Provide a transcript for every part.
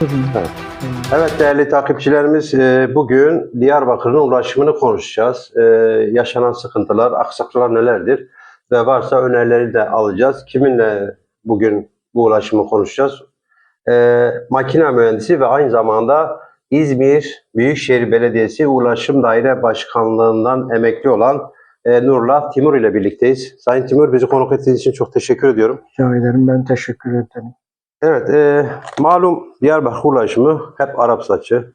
Evet. Evet değerli takipçilerimiz e, bugün Diyarbakır'ın ulaşımını konuşacağız. E, Yaşanan sıkıntılar, aksaklıklar nelerdir ve varsa önerileri de alacağız. Kiminle bugün bu ulaşımı konuşacağız? E, Makine mühendisi ve aynı zamanda İzmir Büyükşehir Belediyesi Ulaşım Daire Başkanlığından emekli olan e, Timur ile birlikteyiz. Sayın Timur bizi konuk ettiğiniz için çok teşekkür ediyorum. Rica ederim. Ben teşekkür ederim. Evet, e, malum Diyarbakır ulaşımı hep Arap saçı,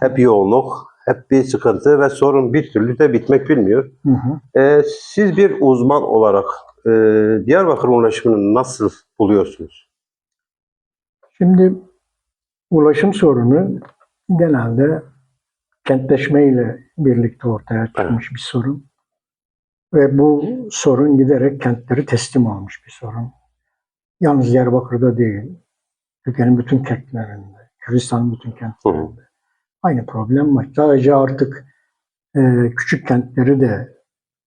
hep yoğunluk, hep bir sıkıntı ve sorun bir türlü de bitmek bilmiyor. Hı hı. E, siz bir uzman olarak e, Diyarbakır ulaşımını nasıl buluyorsunuz? Şimdi ulaşım sorunu genelde kentleşmeyle birlikte ortaya çıkmış bir sorun. Ve bu sorun giderek kentleri teslim almış bir sorun. Yalnız Diyarbakır'da değil, Türkiye'nin bütün kentlerinde, Kürdistan'ın bütün kentlerinde aynı problem var. Sadece artık e, küçük kentleri de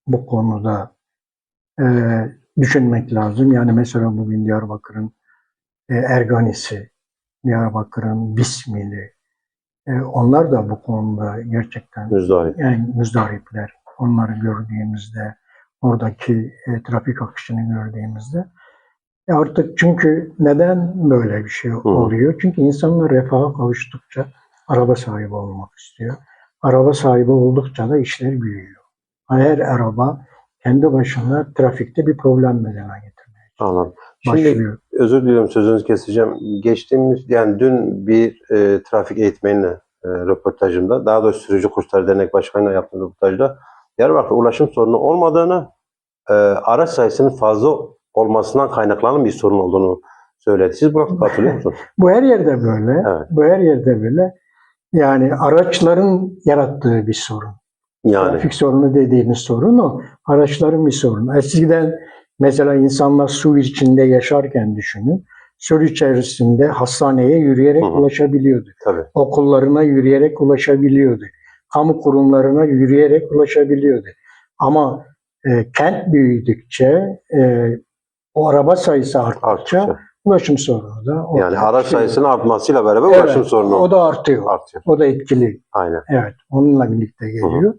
bu konuda e, düşünmek lazım. Yani mesela bugün Diyarbakır'ın e, Erganisi, Diyarbakır'ın Bismili, e, onlar da bu konuda gerçekten Müzdarip. yani müzdaripler. Onları gördüğümüzde, oradaki e, trafik akışını gördüğümüzde artık çünkü neden böyle bir şey oluyor? Çünkü insanlar refaha kavuştukça araba sahibi olmak istiyor. Araba sahibi oldukça da işler büyüyor. Her araba kendi başına trafikte bir problem meydana getirmeye Anladım. Şimdi başlıyor. özür diliyorum sözünüzü keseceğim. Geçtiğimiz yani dün bir e, trafik eğitmeniyle e, röportajımda daha doğrusu Sürücü Kursları Dernek Başkanı'yla yaptığım röportajda Diyarbakır ulaşım sorunu olmadığını e, araç sayısının fazla olmasından kaynaklanan bir sorun olduğunu söyledi. Siz buna katılıyor musunuz? Bu her yerde böyle. Evet. Bu her yerde böyle. Yani araçların yarattığı bir sorun. Yani Trafik sorunu dediğimiz sorun o. Araçların bir sorunu. Eskiden mesela insanlar su içinde yaşarken düşünün. Su içerisinde hastaneye yürüyerek Hı hı. ulaşabiliyordu. tabii. Okullarına yürüyerek ulaşabiliyordu. Kamu kurumlarına yürüyerek ulaşabiliyordu. Ama e, kent büyüdükçe e, o araba sayısı arttıkça Arttıkça. ulaşım sorunu da ortaya Yani araç çıkıyor. sayısının artmasıyla beraber Evet, ulaşım sorunu O da artıyor. artıyor. O da etkili. Aynen. Evet. Onunla birlikte geliyor.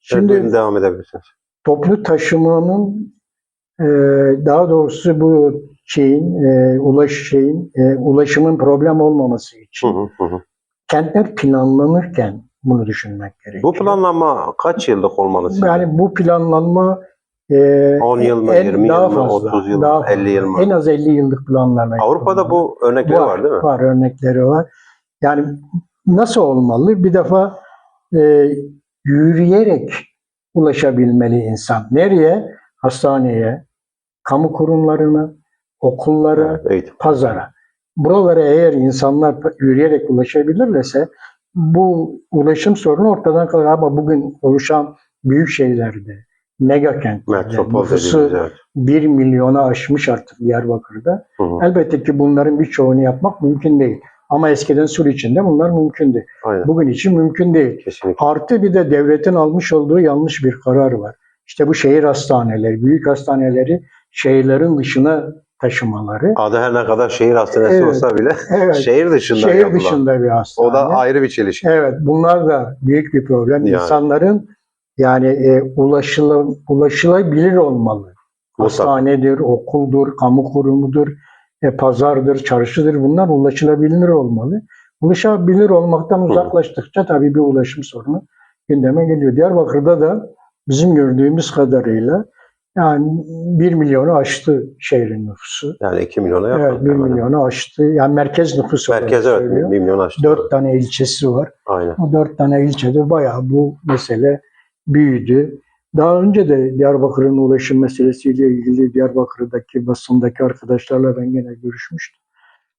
Şimdi Şimdi devam edebilirsiniz. toplu taşımanın e, daha doğrusu bu şeyin e, ulaş şeyin e, ulaşımın problem olmaması Hı için hı, hı hı. kentler planlanırken bunu düşünmek gerekiyor. Bu planlama kaç yıllık olmalı sizce? yani bu planlanma e, 10 yıl mı, en- 20 daha yıl mı, fazla, 30 yıl mı, daha 50 yıl mı? En az 50 yıllık planlarla. Avrupa'da bu örnekleri var, değil mi? Var örnekleri var. Yani nasıl olmalı? Bir defa e, yürüyerek ulaşabilmeli insan. Nereye? Hastaneye, kamu kurumlarına, okullara, Evet, eğitim. pazara. Buralara eğer insanlar yürüyerek ulaşabilirlerse bu ulaşım sorunu ortadan kalkar. Ama bugün oluşan büyük şeylerde, mega kentlerde, Metropol nüfusu dediğimiz evet. 1 milyona aşmış artık Diyarbakır'da. Hı hı, Elbette ki bunların birçoğunu yapmak mümkün değil. Ama eskiden Sur içinde bunlar mümkündü. Aynen. Bugün için mümkün değil. Kesinlikle. Artı bir de devletin almış olduğu yanlış bir karar var. İşte bu şehir hastaneleri, büyük hastaneleri şehirlerin dışına taşımaları. Adı her ne kadar şehir hastanesi Evet. olsa bile Evet, şehir dışında şehir yapılan. dışında bir hastane. O da ayrı bir çelişki. Evet, bunlar da büyük bir problem. Yani. İnsanların yani e, ulaşıla, ulaşılabilir olmalı. Hastanedir, okuldur, kamu kurumudur, e, pazardır, çarşıdır. Bunlar ulaşılabilir olmalı. Ulaşabilir olmaktan uzaklaştıkça tabii bir ulaşım sorunu gündeme geliyor. Diyarbakır'da da bizim gördüğümüz kadarıyla yani 1 milyonu aştı şehrin nüfusu. Yani 2 milyona yakın. Evet 1 hemen. milyonu aştı. Yani merkez nüfusu Merkez evet söylüyor. 1 milyon aştı. 4 tane ilçesi var. Aynen. O dört tane ilçede bayağı bu mesele büyüdü. Daha önce de Diyarbakır'ın ulaşım meselesiyle ilgili Diyarbakır'daki basındaki arkadaşlarla ben gene görüşmüştüm.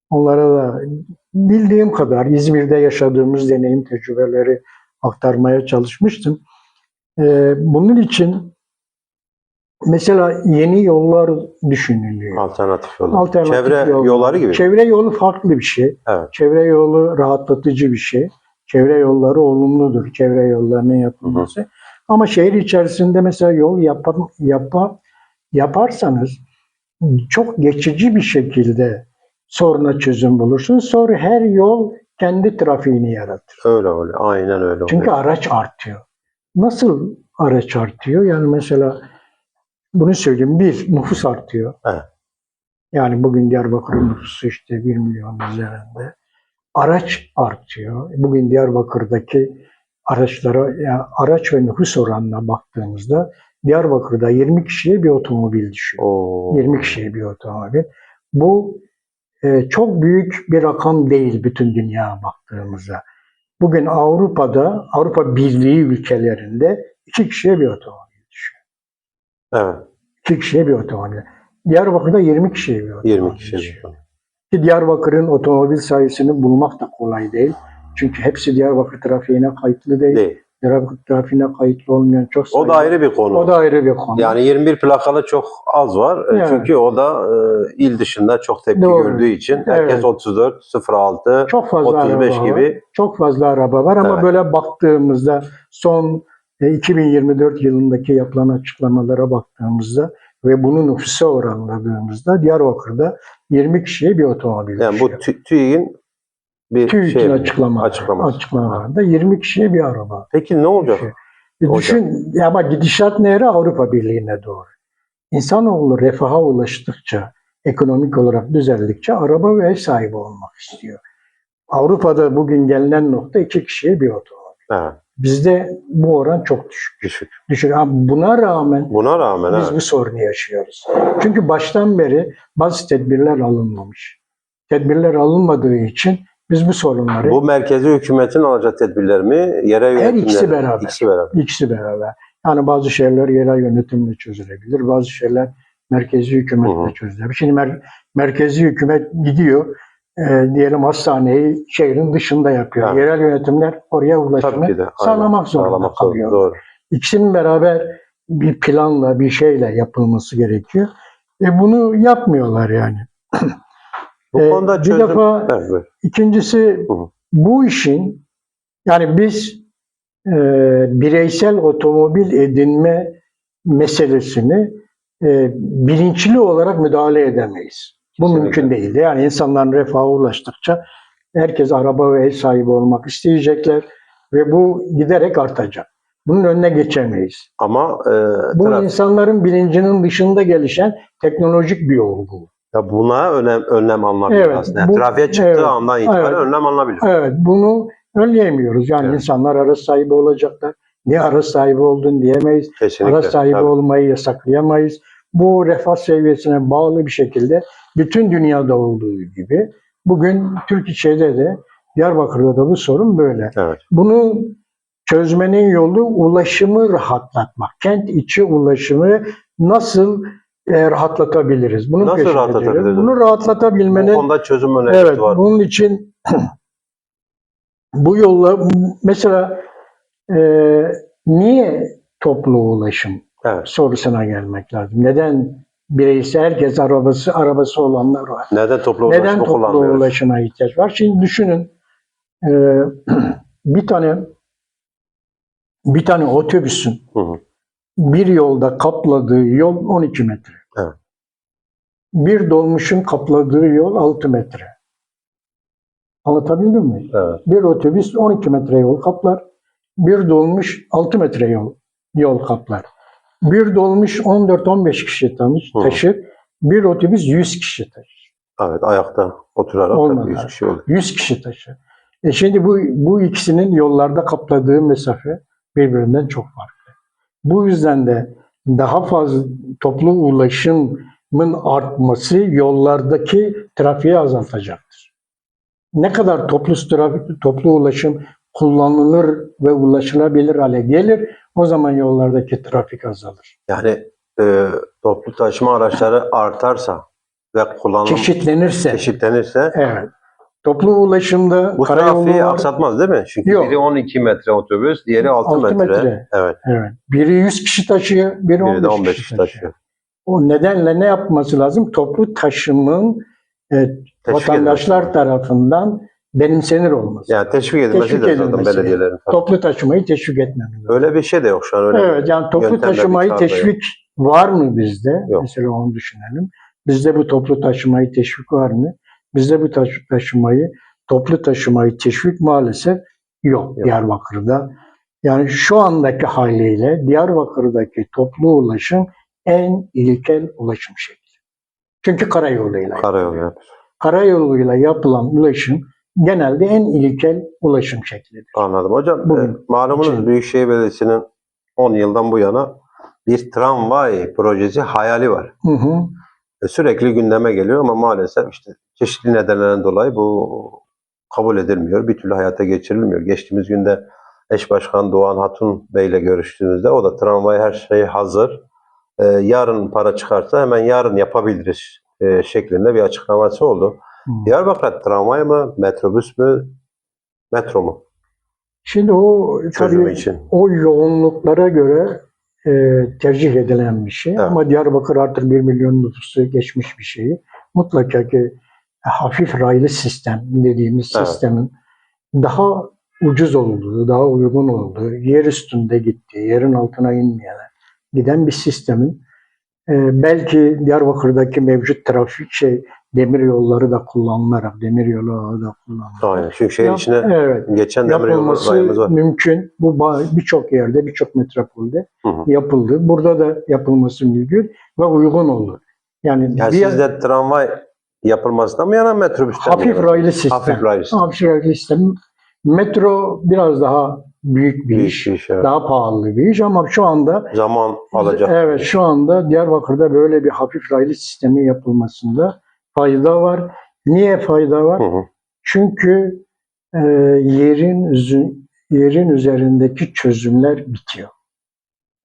Onlara da bildiğim kadar İzmir'de yaşadığımız deneyim tecrübeleri aktarmaya çalışmıştım. Ee, bunun için mesela yeni yollar düşünülüyor. Alternatif yollar. Alternatif Çevre yol. yolları gibi. Çevre yolu farklı bir şey. Evet. Çevre yolu rahatlatıcı bir şey. Çevre yolları olumludur. Çevre yollarının yapılması. Ama şehir içerisinde mesela yol yapar, yapa, yaparsanız çok geçici bir şekilde soruna çözüm bulursunuz. Sonra her yol kendi trafiğini yaratır. Öyle öyle. Aynen öyle. Çünkü oluyor. araç artıyor. Nasıl araç artıyor? Yani mesela bunu söyleyeyim. Bir, nüfus artıyor. Evet. Yani bugün Diyarbakır'ın nüfusu işte 1 milyon üzerinde. Araç artıyor. Bugün Diyarbakır'daki araçlara, yani araç ve nüfus oranına baktığımızda Diyarbakır'da 20 kişiye bir otomobil düşüyor. Oo. 20 kişiye bir otomobil. Bu e, çok büyük bir rakam değil bütün dünya baktığımızda. Bugün Avrupa'da, Avrupa Birliği ülkelerinde 2 kişiye bir otomobil düşüyor. Evet. 2 kişiye bir otomobil. Diyarbakır'da 20 kişiye bir otomobil 20 kişi. düşüyor. Ki Diyarbakır'ın otomobil sayısını bulmak da kolay değil. Çünkü hepsi Diyarbakır trafiğine kayıtlı değil. Değil. Diyarbakır trafiğine kayıtlı olmayan çok O sayıda. da ayrı bir konu. O da ayrı bir konu. Yani 21 plakalı çok az var. E, Evet. Çünkü o da e, il dışında çok tepki Doğru. gördüğü için herkes Evet. 34, 06, çok fazla 35 araba var. gibi. Çok fazla araba var ama Evet. böyle baktığımızda son e, 2024 yılındaki yapılan açıklamalara baktığımızda ve bunu nüfusa oranladığımızda Diyarbakır'da 20 kişiye bir otomobil Yani bu düşüyor. tü- TÜİK'in bir TÜİK'in şey açıklama, açıklaması. açıklamalarında 20 kişiye bir araba. Peki ne olacak? düşüyor. E düşün ama gidişat nere Avrupa Birliği'ne doğru. İnsanoğlu refaha ulaştıkça, ekonomik olarak düzeldikçe araba ve ev sahibi olmak istiyor. Avrupa'da bugün gelinen nokta iki kişiye bir otomobil. Evet, Bizde bu oran çok düşük. düşük. Düşük. Ama buna rağmen Buna rağmen biz evet. bu sorunu yaşıyoruz. Çünkü baştan beri bazı tedbirler alınmamış. Tedbirler alınmadığı için biz bu sorunları bu merkezi hükümetin alacağı tedbirler mi? Yerel Her ikisi beraber. İkisi beraber. ikisi beraber. Yani bazı şeyler yerel yönetimle çözülebilir. Bazı şeyler merkezi hükümetle Hı hı. çözülebilir. Şimdi mer- merkezi hükümet gidiyor e, diyelim hastaneyi şehrin dışında yapıyor. Evet. Yerel yönetimler oraya ulaşımı de. aynen. sağlamak zorunda Sağlamak kalıyor. Doğru. İkisinin beraber bir planla, bir şeyle yapılması gerekiyor. E bunu yapmıyorlar yani. Bu E, konuda bir çözüm... defa Evet. İkincisi Hı bu işin yani biz e, bireysel otomobil edinme meselesini e, bilinçli olarak müdahale edemeyiz. Bu Kesinlikle. mümkün değil. Yani insanların refaha ulaştıkça herkes araba ve ev sahibi olmak isteyecekler ve bu giderek artacak. Bunun önüne geçemeyiz. Ama e, Bu traf- insanların bilincinin dışında gelişen teknolojik bir olgu. Ya buna önem, önlem alınabilir Evet, aslında. Yani bu- trafiğe çıktığı evet, andan itibaren evet. önlem alınabilir. Evet, bunu önleyemiyoruz. Yani Evet. insanlar araç sahibi olacaklar. Niye araç sahibi oldun diyemeyiz. Kesinlikle. Araç sahibi Tabii. olmayı yasaklayamayız. Bu refah seviyesine bağlı bir şekilde bütün dünyada olduğu gibi bugün Türkiye'de de Diyarbakır'da da bu sorun böyle. Evet. Bunu çözmenin yolu ulaşımı rahatlatmak. Kent içi ulaşımı nasıl e, rahatlatabiliriz? Bunun Nasıl rahatlatabiliriz? diyoruz. Bunu Bu rahatlatabilmenin konuda çözüm önerisi Evet, var. bunun için bu yolla mesela e, niye toplu ulaşım Evet. sorusuna gelmek lazım. Neden bireysel herkes arabası arabası olanlar var? Neden toplu Neden ulaşımı toplu ulaşıma ihtiyaç var? Şimdi düşünün e, bir tane bir tane otobüsün Hı hı. Bir yolda kapladığı yol 12 metre. Evet. Bir dolmuşun kapladığı yol 6 metre. Anlatabildim mi? Evet. Bir otobüs 12 metre yol kaplar. Bir dolmuş 6 metre yol, yol kaplar. Bir dolmuş 14-15 kişi tanış, taşır. Bir otobüs 100 kişi taşır. Evet. Ayakta oturarak Olmadı. tabii 100 kişi olur. 100 kişi taşır. E şimdi bu, bu ikisinin yollarda kapladığı mesafe birbirinden çok farklı. Bu yüzden de daha fazla toplu ulaşımın artması yollardaki trafiği azaltacaktır. Ne kadar toplu trafik, toplu ulaşım kullanılır ve ulaşılabilir hale gelir, o zaman yollardaki trafik azalır. Yani e, toplu taşıma araçları artarsa ve kullanım Çeşitlenirse, çeşitlenirse evet. Toplu ulaşımda bu trafiği var. aksatmaz değil mi? Çünkü Yok. biri 12 metre otobüs, diğeri 6, Altı metre. metre. Evet. Evet. Biri 100 kişi taşıyor, biri, Biri 15, de 15 kişi taşıyor. taşıyor. O nedenle ne yapması lazım? Toplu taşımın e, Teşvik vatandaşlar edilmesi. tarafından benimsenir olması. Yani teşvik edilmesi Teşvik de zaten edilmesi. belediyelerin. Toplu taşımayı teşvik etmemiz lazım. Öyle bir şey de yok şu an. Öyle Evet, yani toplu yöntemler, bir taşımayı çağrı da yok. teşvik var mı bizde? Yok. Mesela onu düşünelim. Bizde bu toplu taşımayı teşvik var mı? Bizde bu taşı- taşımayı toplu taşımayı teşvik maalesef yok, Yok. Diyarbakır'da. Yani şu andaki haliyle Diyarbakır'daki toplu ulaşım en ilkel ulaşım şekli. Çünkü karayoluyla. Karayolu. Karayoluyla yapılan ulaşım genelde en ilkel ulaşım şeklidir. Anladım. Hocam Bugün e, malumunuz için. Büyükşehir Belediyesi'nin 10 yıldan bu yana bir tramvay projesi hayali var. Hı hı. E, sürekli gündeme geliyor ama maalesef işte çeşitli nedenlerden dolayı bu kabul edilmiyor. Bir türlü hayata geçirilmiyor. Geçtiğimiz günde eş başkan Doğan Hatun Bey ile görüştüğümüzde o da tramvay her şey hazır. E, yarın para çıkarsa hemen yarın yapabiliriz e, şeklinde bir açıklaması oldu. Hı. Diyarbakır tramvay mı, metrobüs mü, metro mu Şimdi o çözümü tabii için? o yoğunluklara göre e, tercih edilen bir şey. Evet. Ama Diyarbakır artık 1 milyon nüfusu geçmiş bir şey. Mutlaka ki hafif raylı sistem dediğimiz Evet. sistemin daha ucuz olduğu, daha uygun olduğu, yer üstünde gittiği, yerin altına inmeyen giden bir sistemin e, belki Diyarbakır'daki mevcut trafik şey demir yolları da kullanılarak, demir yolu da kullanılarak. Aynen. Çünkü şehir içine evet geçen demir yolu rayımız var. mümkün. Bu birçok yerde, birçok metropolde Hı hı. yapıldı. Burada da yapılması mümkün ve uygun olur. Yani Yani bir siz de tramvay yapılmasından mı yana metrobüsten hafif yana? raylı sistem. Hafif raylı sistem. Hafif raylı sistem. Metro biraz daha büyük bir Bir iş. iş, evet. Daha pahalı bir iş ama şu anda Zaman alacak. Evet şu anda Diyarbakır'da böyle bir hafif raylı sistemin yapılmasında fayda var. Niye fayda var? Hı hı. Çünkü e, yerin yerin üzerindeki çözümler bitiyor.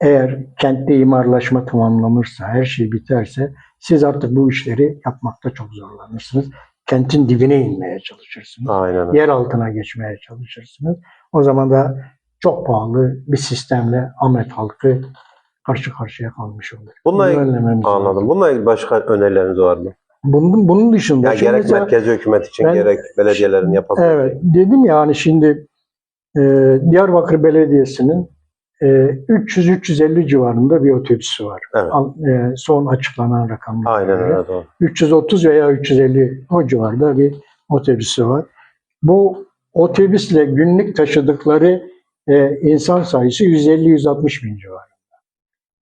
Eğer kentte imarlaşma tamamlanırsa, her şey biterse siz artık bu işleri yapmakta çok zorlanırsınız. Kentin dibine inmeye çalışırsınız. Aynen. Yer altına geçmeye çalışırsınız. O zaman da çok pahalı bir sistemle Ahmet halkı karşı karşıya kalmış olur. Bununla Bunu. Anladım. Bununla başka önerileriniz var mı? Bunun, bunun dışında Yani gerek mesela- merkezi hükümet için ben- gerek belediyelerin yapabileceği. Evet, dedim yani şimdi e, Diyarbakır Belediyesi'nin e, 300-350 civarında bir otobüsü var. Evet. Al- e, son açıklanan rakamlar. Aynen öyle. doğru. 330 veya 350 o civarda bir otobüsü var. Bu otobüsle günlük taşıdıkları e, insan sayısı 150-160 bin civarında.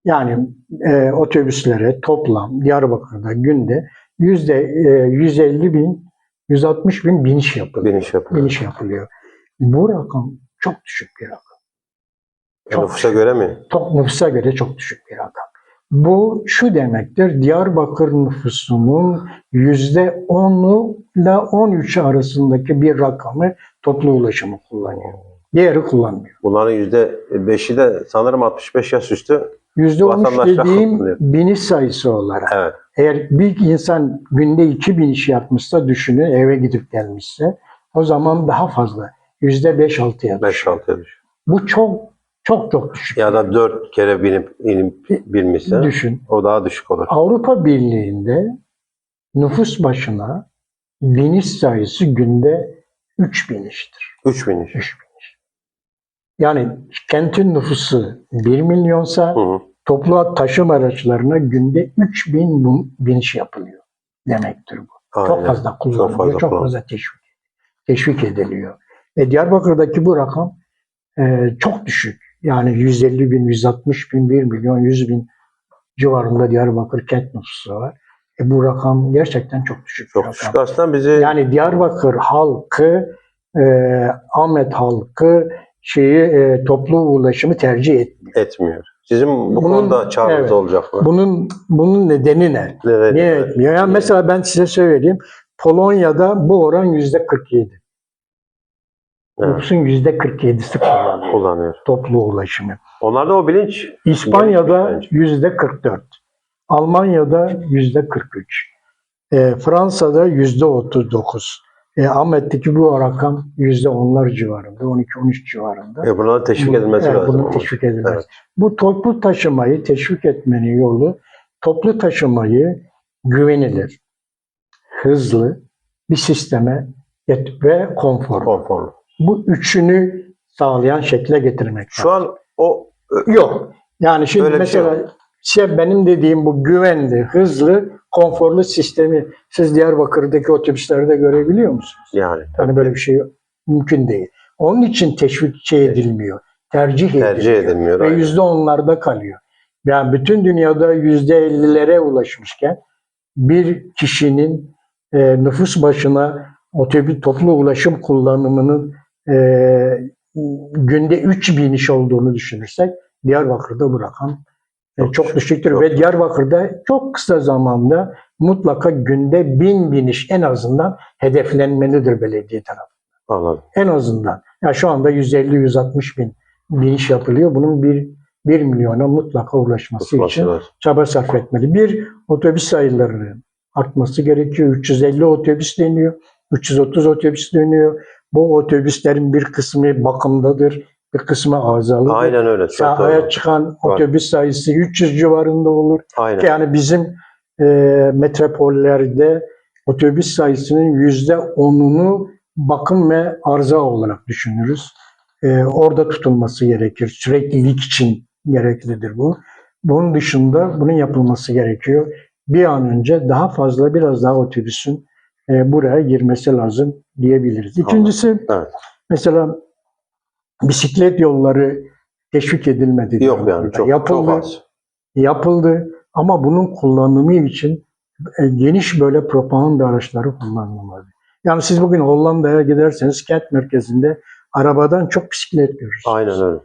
Yani e, otobüslere toplam Diyarbakır'da günde yüzde e, 150 bin, 160 bin biniş yapılıyor. Biniş yapıyor. Biniş yapılıyor. Bu rakam çok düşük bir rakam. Çok Nüfusa göre mi? Çok nüfusa göre çok düşük bir rakam. Bu şu demektir, Diyarbakır nüfusunun yüzde 10'u ile 13 arasındaki bir rakamı toplu ulaşımı kullanıyor. Diğeri kullanmıyor. Bunların yüzde beşi de sanırım 65 yaş üstü. Yüzde 13 Vatandaşlar dediğim biniş sayısı olarak. Evet. Eğer bir insan günde iki biniş yapmışsa düşünün eve gidip gelmişse o zaman daha fazla. Yüzde 5-6'ya düşüyor. 5-6'ya düşüyor. Bu çok çok çok düşük. Ya da 4 kere binip inip binmişse Düşün. o daha düşük olur. Avrupa Birliği'nde nüfus başına biniş sayısı günde 3 biniştir. 3 biniş. 3 biniş. Yani kentin nüfusu 1 milyonsa Hı hı. toplu taşım araçlarına günde 3 bin bu- biniş yapılıyor demektir bu. Aynen. Çok fazla kullanılıyor, çok fazla kullanılıyor. teşvik, teşvik ediliyor. Ve Diyarbakır'daki bu rakam e, çok düşük. Yani 150 bin, 160 bin, 1 milyon, 100 bin civarında Diyarbakır kent nüfusu var. E, bu rakam gerçekten çok düşük Çok rakam. düşük. Aslında bizi Yani Diyarbakır halkı, e, Ahmet halkı şeyi e, toplu ulaşımı tercih etmiyor. etmiyor. Sizin bu Bunun- konuda çağrınız evet. olacak mı? Bunun bunun nedeni ne? Neden? Niye etmiyor? Yani mesela ben size söyleyeyim. Polonya'da bu oran yüzde 47. Nüfusun yüzde 47'si kullanıyor kullanıyor. toplu ulaşımı. Onlarda o bilinç İspanya'da yüzde 44. Almanya'da yüzde 43. E, Fransa'da yüzde 39. E, Ahmet'teki bu rakam yüzde onlar civarında, 12-13 civarında. e, bunların teşvik edilmesi lazım. Bunun ama. teşvik edilmesi. Evet. Bu toplu taşımayı teşvik etmenin yolu toplu taşımayı güvenilir, hızlı bir sisteme ve konforlu. Konforlu. Bu üçünü sağlayan şekle getirmek Şu an o Yok. Yani şimdi Öyle şey mesela İşte benim dediğim bu güvenli, hızlı, konforlu sistemi siz Diyarbakır'daki otobüslerde görebiliyor musunuz? Yani Yani böyle bir şey mümkün değil. Onun için teşvik şey edilmiyor. Tercih, tercih ediliyor. edilmiyor. Ve yüzde onlarda kalıyor. Yani bütün dünyada yüzde ellilere ulaşmışken bir kişinin e, nüfus başına otobüs toplu ulaşım kullanımının e, günde 3 biniş olduğunu düşünürsek Diyarbakır'da bu rakam e, Çok çok düşük, düşüktür çok ve Diyarbakır'da çok kısa zamanda mutlaka günde bin biniş en azından hedeflenmelidir belediye tarafından. Anladım. En azından. Ya şu anda 150-160 bin biniş yapılıyor. Bunun bir 1 milyona mutlaka ulaşması için Başlar. çaba sarf etmeli. Bir, otobüs sayılarının artması gerekiyor. 350 otobüs deniyor. 330 otobüs dönüyor. Bu otobüslerin bir kısmı bakımdadır. Bir kısmı arızalıdır. Aynen öyle. Çok Sahaya doğru. çıkan otobüs sayısı 300 civarında olur. Aynen. Yani bizim e, metropollerde otobüs sayısının yüzde onunu bakım ve arıza olarak düşünürüz. E, orada tutulması gerekir. Süreklilik için gereklidir bu. Bunun dışında bunun yapılması gerekiyor. Bir an önce daha fazla biraz daha otobüsün e, buraya girmesi lazım diyebiliriz. İkincisi Evet. mesela bisiklet yolları teşvik edilmedi. Yok yani çok, yapıldı çok az. yapıldı ama bunun kullanımı için e, geniş böyle propaganda araçları kullanılmalı. Yani siz bugün Hollanda'ya giderseniz kent merkezinde arabadan çok bisiklet görürsünüz. Aynen öyle.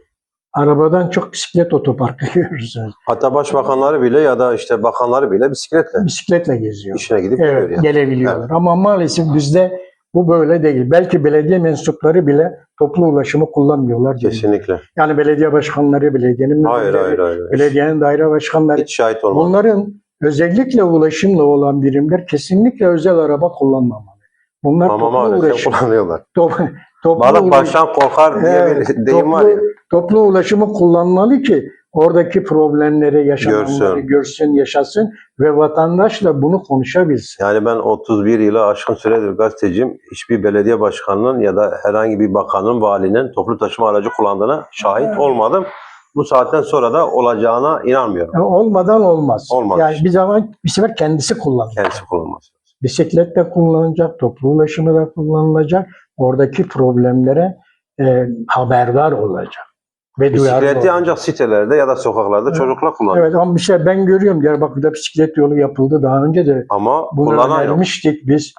Arabadan çok bisiklet otoparkı görürsünüz. Hatta başbakanları bile ya da işte bakanları bile bisikletle Bisikletle geziyor. işine gidip geliyor Evet, yani. gelebiliyorlar. Ama maalesef bizde bu böyle değil. Belki belediye mensupları bile toplu ulaşımı kullanmıyorlar. diye. Kesinlikle. Yani belediye başkanları, belediyenin Hayır müdürleri, hayır hayır. belediyenin daire başkanları Hiç şahit olmadım. Bunların özellikle ulaşımla olan birimler kesinlikle özel araba kullanmamalı. Bunlar Ama toplu maalesef ulaşım. kullanıyorlar. Top, toplu, Balık baştan korkar diye Evet, bir deyim var toplu, ya. toplu ulaşımı kullanmalı ki oradaki problemleri yaşananları Görsün. görsün, yaşasın ve vatandaşla bunu konuşabilsin. Yani ben 31 yılı aşkın süredir gazeteciyim. Hiçbir belediye başkanının ya da herhangi bir bakanın, valinin toplu taşıma aracı kullandığına şahit Evet. olmadım. Bu saatten sonra da olacağına inanmıyorum. Yani olmadan olmaz. Olmaz Yani bir zaman bir sefer kendisi kullanacak. Kendisi kullanması. Bisiklet de kullanacak, toplu ulaşımı da kullanılacak. Oradaki problemlere e, haberdar olacak. Ve Bisikleti ancak sitelerde ya da sokaklarda Evet. çocuklar kullanıyor. Evet ama bir şey ben görüyorum Diyarbakır'da bisiklet yolu yapıldı. Daha önce de Ama bunu önermiştik biz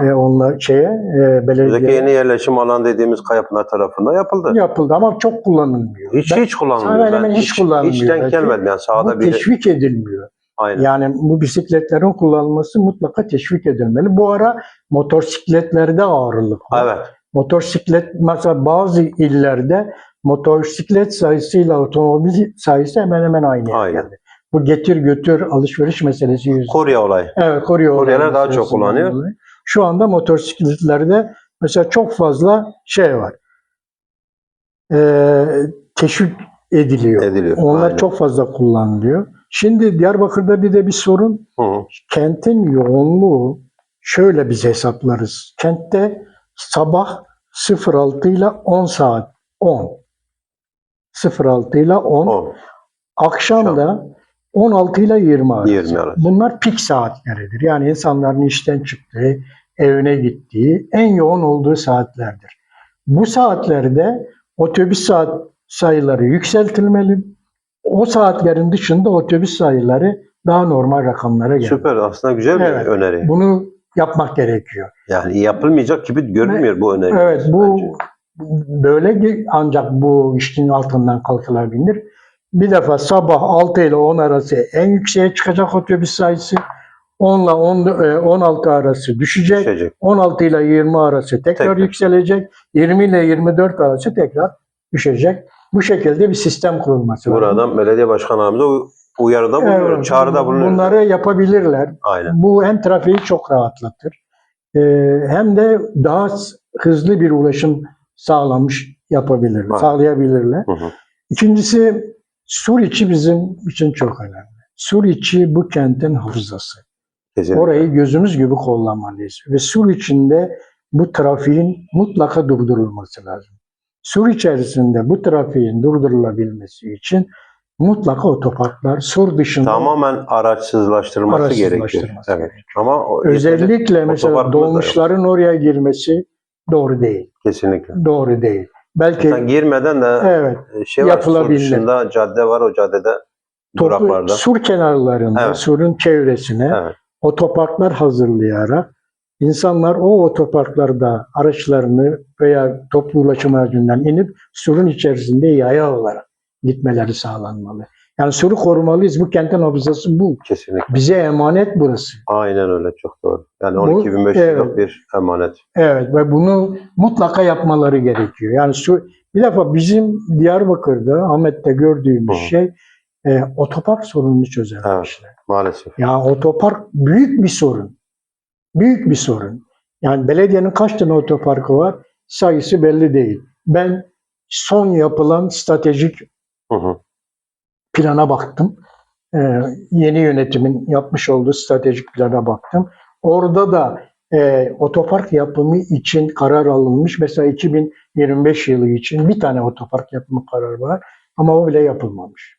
e, onlar şeye e, belediye yeni yerleşim alan dediğimiz Kayapınar tarafında yapıldı. yapıldı ama çok kullanılmıyor. Hiç Ben- hiç kullanmıyor. Hemen hemen hiç kullanmıyor. Hiç denk Belki gelmedim yani sağda bu bir teşvik edilmiyor. Aynen. Yani bu bisikletlerin kullanılması mutlaka teşvik edilmeli. Bu ara motosikletlerde ağırlık var. Evet. Motosiklet mesela bazı illerde motosiklet sayısıyla otomobil sayısı hemen hemen aynı Aynen. Bu getir götür alışveriş meselesi yüzünden. Kurye olayı. Evet, koruyor. Kuryeler daha çok kullanıyor. Şu anda motosikletlerde mesela çok fazla şey var. Ee, teşvik ediliyor. Ediliyor. Onlar Aynen. çok fazla kullanılıyor. Şimdi Diyarbakır'da bir de bir sorun. Hı hı. Kentin yoğunluğu şöyle biz hesaplarız. Kentte sabah 06 ile 10 saat 10. 06 ile 10. O. Akşam da 16 ile 20 arası. 20 arası. Bunlar pik saatleridir. Yani insanların işten çıktığı, evine gittiği, en yoğun olduğu saatlerdir. Bu saatlerde otobüs saat sayıları yükseltilmeli. O saatlerin dışında otobüs sayıları daha normal rakamlara gelir. Süper. Aslında güzel bir Evet. öneri. Bunu yapmak gerekiyor. Yani yapılmayacak gibi görünmüyor bu öneri. Evet bu bence. böyle ancak bu işin altından kalkılabilir. Bir defa sabah 6 ile 10 arası en yükseğe çıkacak otobüs sayısı. 10 ile 10, e, 16 arası düşecek. Düşecek. 16 ile 20 arası tekrar, Tekrar. yükselecek. 20 ile 24 arası tekrar düşecek. Bu şekilde bir sistem kurulması lazım. Buradan belediye başkanlarımıza u- uyarıda bulunuyoruz. Evet, Çağrıda bulunuyoruz. Bunları yapabilirler. Aynen. Bu hem trafiği çok rahatlatır e, hem de daha hızlı bir ulaşım sağlamış yapabilirler, Evet. sağlayabilirler. Hı hı. İkincisi Suriçi bizim için çok önemli. Suriçi bu kentin hafızası. Kesinlikle. Orayı gözümüz gibi kollamalıyız. Ve sur içinde bu trafiğin mutlaka durdurulması lazım. Sur içerisinde bu trafiğin durdurulabilmesi için mutlaka otoparklar sur dışında Tamamen araçsızlaştırılması gerekiyor. Araçsızlaştırılması Evet. gerekiyor. Ama özellikle mesela dolmuşların oraya girmesi doğru değil. kesinlikle. Doğru değil. Belki Sen girmeden de evet şey var, sur dışında cadde var o caddede toplu duraklarda. sur kenarlarında, Evet. surun çevresine Evet. otoparklar hazırlayarak insanlar o otoparklarda araçlarını veya toplu ulaşım aracından inip surun içerisinde yaya olarak gitmeleri sağlanmalı. Yani suru korumalıyız. Bu kentin hafızası bu. Kesinlikle. Bize emanet burası. Aynen öyle çok doğru. Yani Bu- 12.500 yıllık evet. bir emanet. Evet ve bunu mutlaka yapmaları gerekiyor. Yani su, bir defa bizim Diyarbakır'da, Ahmet'te gördüğümüz Hı. şey e, otopark sorununu çözememişler. Maalesef. Ya otopark büyük bir sorun. Büyük bir sorun. Yani belediyenin kaç tane otoparkı var sayısı belli değil. Ben son yapılan stratejik Hı hı. plana baktım. Ee, yeni yönetimin yapmış olduğu stratejik plana baktım. Orada da e, otopark yapımı için karar alınmış. Mesela 2025 yılı için bir tane otopark yapımı kararı var. Ama o bile yapılmamış.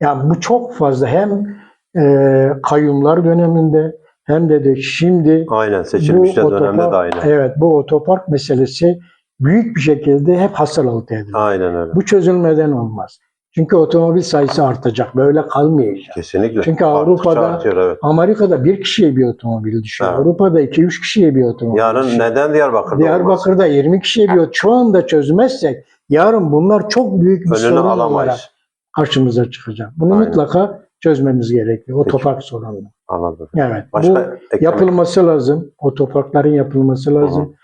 Yani bu çok fazla hem e, kayyumlar döneminde hem de de şimdi Aynen seçilmişler bu dönemde de aynen. Evet bu otopark meselesi büyük bir şekilde hep hasar altı edildi. Aynen öyle. Bu çözülmeden olmaz. Çünkü otomobil sayısı artacak. Böyle kalmayacak. Kesinlikle. Çünkü Avrupa'da- artıyor, evet. Amerika'da bir kişiye bir otomobil düşüyor. Evet. Avrupa'da 2-3 kişiye bir otomobil Yarın düşüyor. neden Diyarbakır'da olmaz? Diyarbakır'da 20 kişiye bir otomobil. Şu anda çözmezsek yarın bunlar çok büyük bir Önünü sorun olarak alamayız. karşımıza çıkacak. Bunu Aynen. mutlaka çözmemiz gerekiyor. Otopark sorununu. Anladım. Evet. Başka Bu eklemek- yapılması lazım. Otoparkların yapılması lazım.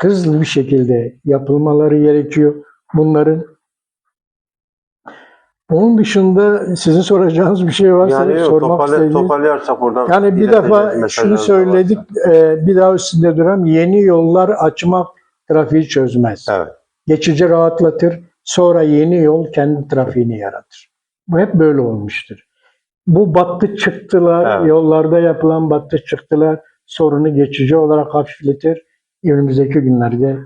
Hızlı bir şekilde yapılmaları gerekiyor. Bunların onun dışında sizin soracağınız bir şey varsa yani yok, sormak toparlay- istediğiniz. toparlayarsak buradan Yani bir defa şunu söyledik, e, bir daha üstünde duram. Yeni yollar açmak trafiği çözmez. Evet. Geçici rahatlatır, sonra yeni yol kendi trafiğini yaratır. Bu hep böyle olmuştur. Bu battı çıktılar, Evet. yollarda yapılan battı çıktılar sorunu geçici olarak hafifletir. Önümüzdeki günlerde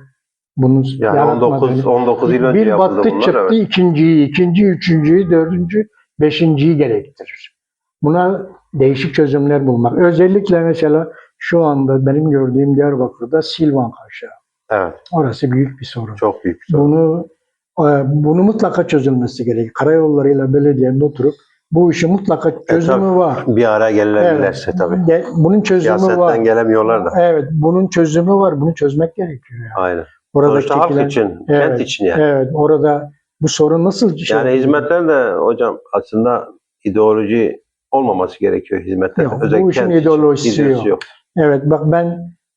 bunu Yani yaratmadığını- 19 19 yıl önce bir yapıldı battı bunlar. çıktı, evet. ikinciyi, ikinci, üçüncüyü, dördüncü, beşinciyi gerektirir. Buna değişik çözümler bulmak. Özellikle mesela şu anda benim gördüğüm Diyarbakır'da Silvan Kavşağı. Evet. Orası büyük bir sorun. Çok büyük bir sorun. Bunu e, bunu mutlaka çözülmesi gerekiyor. Karayollarıyla belediyenin oturup bu işin mutlaka çözümü tabii. var. Bir ara gelirlerse tabii. Ge- Bunun çözümü var. Siyasetten gelemiyorlar da. Evet, bunun çözümü var. Bunu çözmek gerekiyor. Yani. Aynen. Orada Sonuçta halk için, Evet, kent için yani. Evet, orada bu sorun nasıl şey Yani hizmetler de hocam aslında ideoloji olmaması gerekiyor hizmetler. Yok, bu Özellikle işin kent için. ideolojisi yok. Evet, bak ben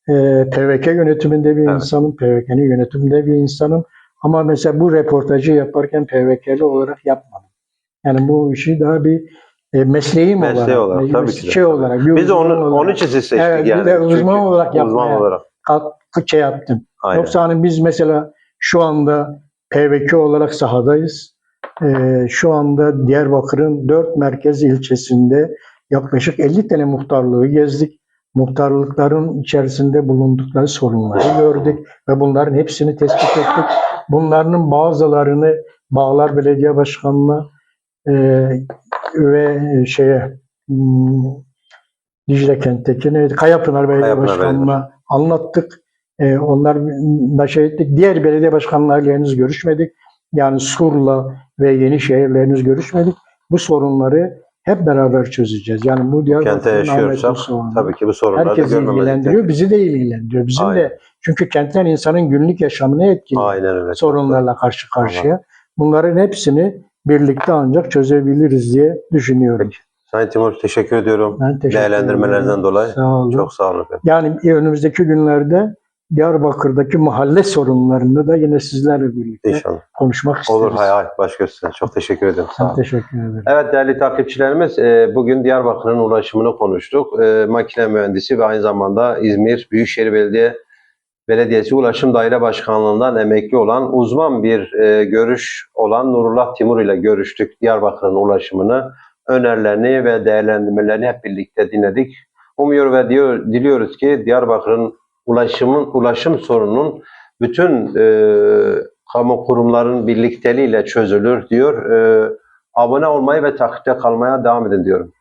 e, PVK yönetiminde bir Evet. insanım, PVK'nin yönetiminde bir insanım. Ama mesela bu reportajı yaparken PVK'li olarak yapmadım. Yani bu işi daha bir e, mesleğim Mesleği olarak, olarak, tabii ki de. şey olarak, bir Biz uzman onu, olarak onun için sizi seçtik Evet, yani. de uzman Çünkü olarak uzman yapmaya- olarak. katkı şey yaptım. Aynen. Yoksa hani biz mesela şu anda PVK olarak sahadayız. Ee, şu anda Diyarbakır'ın dört merkez ilçesinde yaklaşık 50 tane muhtarlığı gezdik. Muhtarlıkların içerisinde bulundukları sorunları gördük ve bunların hepsini tespit ettik. Bunların bazılarını Bağlar Belediye Başkanı'na e, ve şeye hmm, Dicle Kent'teki neydi? Kayapınar Belediye Kayapınar Başkanı'na anlattık. E, onlar da şey ettik. Diğer belediye başkanlarıyla henüz görüşmedik. Yani Sur'la ve Yenişehir'le henüz görüşmedik. Bu sorunları hep beraber çözeceğiz. Yani bu Diyarbakır'ın yaşıyorsak tabii ki bu sorunları görmemeliyiz. ilgilendiriyor, bizi de ilgilendiriyor. Bizim Aynen. de çünkü kentler insanın günlük yaşamını etkiliyor Aynen öyle. sorunlarla karşı karşıya. Bunların hepsini birlikte ancak çözebiliriz diye düşünüyorum. Sayın Timur teşekkür ediyorum. Ben teşekkür Değerlendirmelerinden ederim. dolayı. Sağ olun. Çok sağ olun efendim. Yani önümüzdeki günlerde Diyarbakır'daki mahalle sorunlarını da yine sizlerle birlikte İnşallah. konuşmak isteriz. Olur hay hay. Baş göster. Çok teşekkür ederim. Sağ olun. teşekkür ederim. Evet değerli takipçilerimiz e, bugün Diyarbakır'ın ulaşımını konuştuk. E, Makine mühendisi ve aynı zamanda İzmir Büyükşehir Belediye Belediyesi Ulaşım Daire Başkanlığı'ndan emekli olan uzman bir e, görüş olan Nurullah Timur ile görüştük. Diyarbakır'ın ulaşımını, önerilerini ve değerlendirmelerini hep birlikte dinledik. Umuyor ve diyor, diliyoruz ki Diyarbakır'ın ulaşımın ulaşım sorununun bütün e, kamu kurumların birlikteliğiyle çözülür diyor. E, Abone olmayı ve takipte kalmaya devam edin diyorum.